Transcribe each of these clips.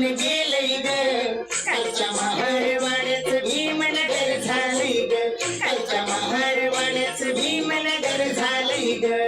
घेऊन गेलय ग. कालच्या महारवाड्याच भीमनगर झालंय ग. कालच्या महारवाड्याच भीमनगर झालंय ग.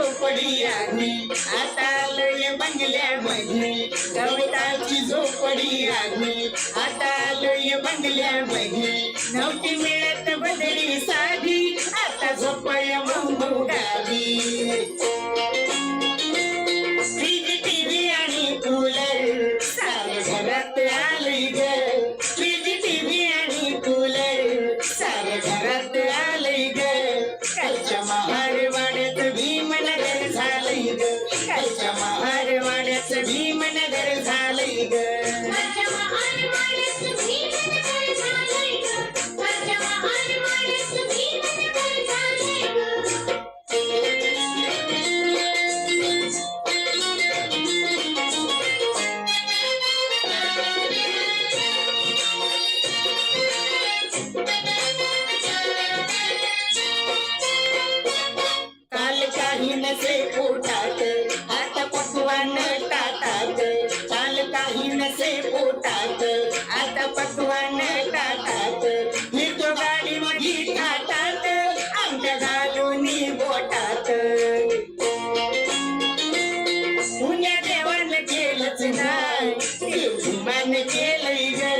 झोपडी आग्नी आता लय बंगल्या मधनी कविताची झोपडी आग्नी आता लय बंगल्या मधनी नव्हती मिळत बदली साधी. आता झोपय मंगू गावी. नसे आता पटवान टातात चाल काही पोटात आता पटवान टातात ही तो गाडी मधी आमच्या घालून बोटात. पुण्या देवान केलंच नाही देव केलं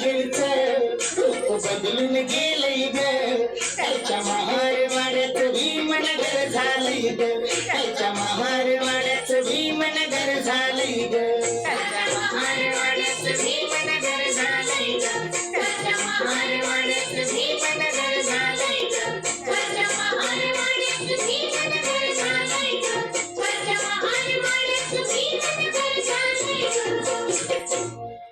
हिरच रूप ग. त्याच्या महार वाड्यात भीमनगर झालंय ग. त्याच्या महार वाड्यात भीमनगर झालंय ग.